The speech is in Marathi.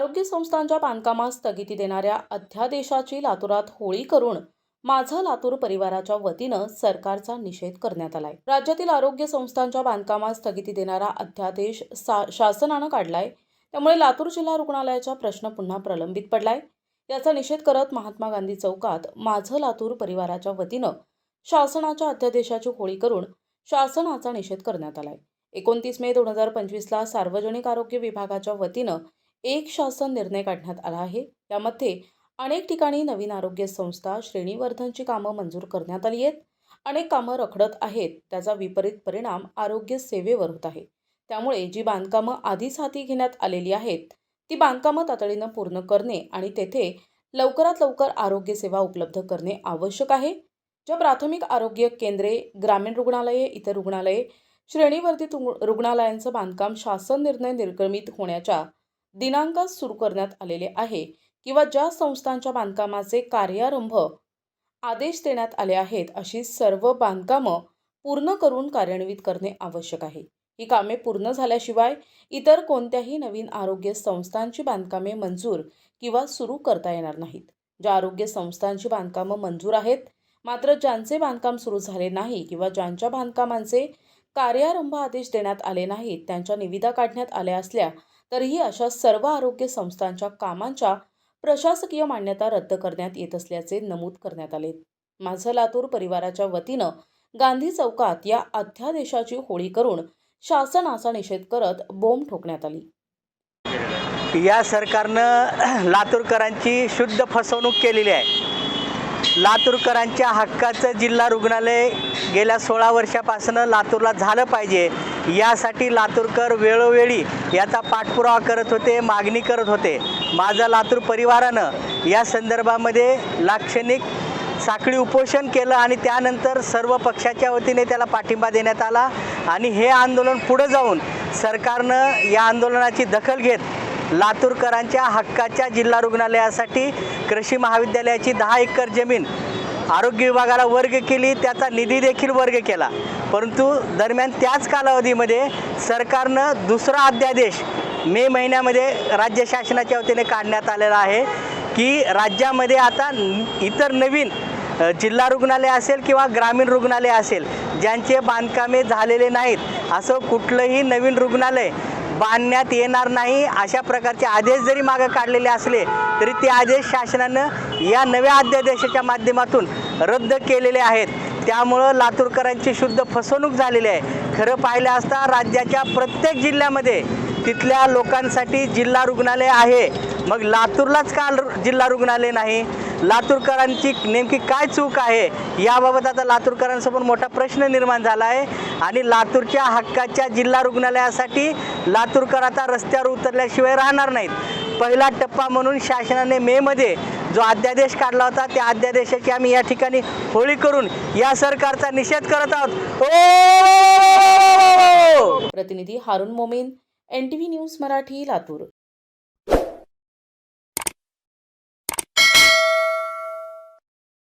आरोग्य संस्थांच्या बांधकामास स्थगिती देणाऱ्या अध्यादेशाची लातूरात होळी करून माझं लातूर परिवाराच्या वतीनं सरकारचा निषेध करण्यात आलाय. राज्यातील आरोग्य संस्थांच्या बांधकामास स्थगिती देणारा अध्यादेश शासनानं काढलाय. त्यामुळे लातूर जिल्हा रुग्णालयाचा प्रश्न पुन्हा प्रलंबित पडलाय. याचा निषेध करत महात्मा गांधी चौकात माझं लातूर परिवाराच्या वतीनं शासनाच्या अध्यादेशाची होळी करून शासनाचा निषेध करण्यात आलाय. एकोणतीस मे दोन हजार पंचवीसला सार्वजनिक आरोग्य विभागाच्या वतीनं एक शासन निर्णय काढण्यात आला आहे. त्यामध्ये अनेक ठिकाणी नवीन आरोग्य संस्था श्रेणीवर्धनची कामं मंजूर करण्यात आली आहेत. अनेक कामं रखडत आहेत. त्याचा विपरीत परिणाम आरोग्य सेवेवर होत आहे. त्यामुळे जी बांधकामं आधीच हाती घेण्यात आलेली आहेत ती बांधकामं तातडीनं पूर्ण करणे आणि तेथे लवकरात लवकर आरोग्य सेवा उपलब्ध करणे आवश्यक आहे. ज्या प्राथमिक आरोग्य केंद्रे ग्रामीण रुग्णालये इतर रुग्णालये श्रेणीवर्धित रुग्णालयांचं बांधकाम शासन निर्णय निर्गमित होण्याच्या दिनांकात सुरू करण्यात आलेले आहे किंवा ज्या संस्थांच्या बांधकामाचे कार्यारंभ आदेश देण्यात आले आहेत अशी सर्व बांधकामं पूर्ण करून कार्यान्वित करणे आवश्यक आहे. ही कामे पूर्ण झाल्याशिवाय इतर कोणत्याही नवीन आरोग्य संस्थांची बांधकामे मंजूर किंवा सुरू करता येणार नाहीत. ज्या आरोग्य संस्थांची बांधकामं मंजूर आहेत मात्र ज्यांचे बांधकाम सुरू झाले नाही किंवा ज्यांच्या बांधकामांचे कार्यारंभ आदेश देण्यात आले नाहीत त्यांच्या निविदा काढण्यात आल्या असल्या तरीही अशा सर्व आरोग्य संस्थांच्या कामांच्या प्रशासकीय मान्यता रद्द करण्यात येत असल्याचे नमूद करण्यात आले. माझं लातूर परिवाराच्या वतीनं गांधी चौकात या अध्यादेशाची होळी करून शासनाचा निषेध करत बोंब ठोकण्यात आली. या सरकारनं लातूरकरांची शुद्ध फसवणूक केलेली आहे. लातूरकरांच्या हक्काचं जिल्हा रुग्णालय गेल्या सोळा वर्षापासून लातूरला झालं पाहिजे. यासाठी लातूरकर वेळोवेळी याचा पाठपुरावा करत होते मागणी करत होते. माझं लातूर परिवारानं या संदर्भामध्ये लाक्षणिक साखळी उपोषण केलं आणि त्यानंतर सर्व पक्षाच्या वतीने त्याला पाठिंबा देण्यात आला आणि हे आंदोलन पुढं जाऊन सरकारनं या आंदोलनाची दखल घेत लातूरकरांच्या हक्काच्या जिल्हा रुग्णालयासाठी कृषी महाविद्यालयाची दहा एकर जमीन आरोग्य विभागाला वर्ग केली त्याचा निधी देखील वर्ग केला. परंतु दरम्यान त्याच कालावधीमध्ये सरकारनं दुसरा अध्यादेश मे महिन्यामध्ये राज्य शासनाच्या वतीने काढण्यात आलेला आहे की राज्यामध्ये आता इतर नवीन जिल्हा रुग्णालय असेल किंवा ग्रामीण रुग्णालय असेल ज्यांचे बांधकामे झालेले नाहीत असं कुठलंही नवीन रुग्णालय बांधण्यात येणार नाही. अशा प्रकारचे आदेश जरी मागं काढलेले असले तरी ते आदेश शासनानं या नव्या अध्यादेशाच्या माध्यमातून रद्द केलेले आहेत. त्यामुळं लातूरकरांची शुद्ध फसवणूक झालेली आहे. खरं पाहिलं असता राज्याच्या प्रत्येक जिल्ह्यामध्ये तिथल्या लोकांसाठी जिल्हा रुग्णालय आहे. मग लातूरलाच का रु- जिल्हा रुग्णालय नाही? लातूरकरांची नेमकी काय चूक आहे? याबाबत आता लातूरकरांसमोर मोठा प्रश्न निर्माण झाला आहे आणि लातूरच्या हक्काच्या जिल्हा रुग्णालयासाठी लातूरकर आता रस्त्यावर उतरल्याशिवाय राहणार नाहीत. पहिला टप्पा म्हणून शासनाने मेमध्ये जो अध्यादेश काढला होता त्या अध्यादेशाची आम्ही या ठिकाणी होळी करून या सरकारचा निषेध करत आहोत. प्रतिनिधी Haroon Momin N T V news Marathi Latur.